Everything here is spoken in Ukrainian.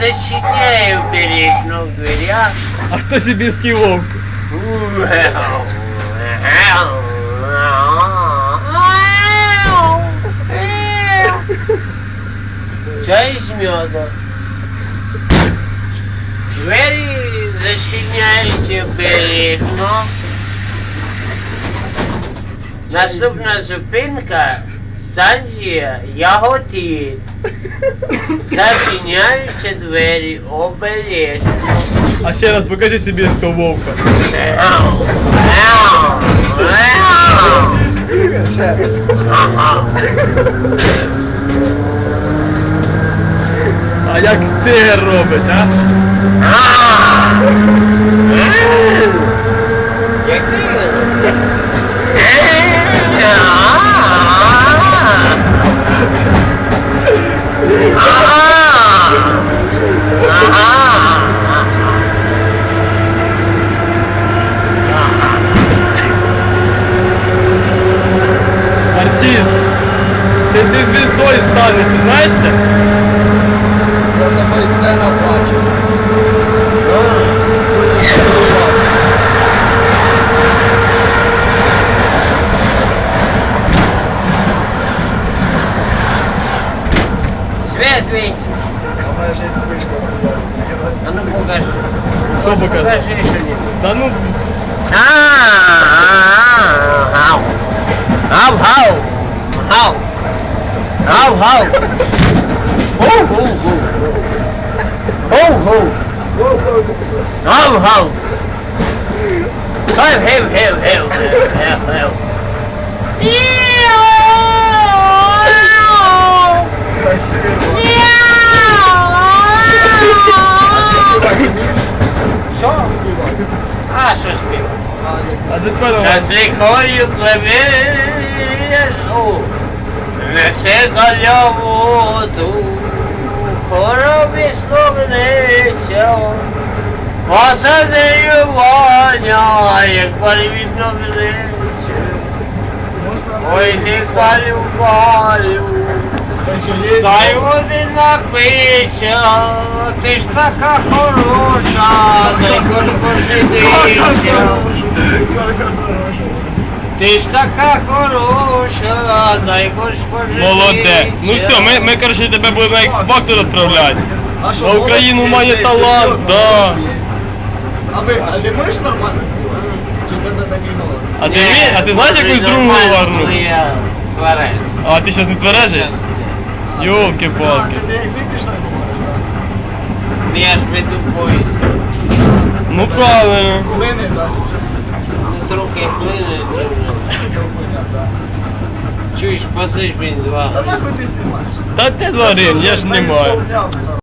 зачиняє обережно в дверях. А хто сибірський вовк? Чай з медом. Двері зачиняють обережно. Наступна зупинка станція Яготин. Зачиняються двері обережно. А ще раз покажи сибірського вовка. А як тигр робить, а? Артист. И ты звездой станешь, ты знаешь ты? Это мой сын оплачен. Свет видишь? А ну покажи. Что покажи? Покажи что-нибудь. Да ну... -а! Гав, гав. Гоу, гоу, гоу. Гоу, гоу. Гав, гав. Гав, гев, гев, гев, гев, гев, гев. Що? А, що спів? а це спину. Несе воду, хоробі смогнеться, посадею воня, як барвінно гнеться. Ой, ти калю, калю, дай води напися, ти ж така хороша, дай хоч поживися. Ти ж така хороша, дай хоч поживися. Молодець. Ну все, ми, ми коротше тебе будемо на X-Factor відправляти. А що, На Україну має є, є, талант, є, да. є. А ви, а ти можеш нормально співати? Чи в тебе такий голос? А ти, вмі- а ти знаєш якусь другу гарну? Я тверезий. А ти зараз не тверезий? А, Йолки-палки. це ти як вип'єш, так говориш, так? Я ж веду поїзд. Ну правильно. Плини, так, чи Ну трохи хвилини. Чуєш, посиш мені два. Та нахуй ти знімаєш? Та не тварин, я ж не маю.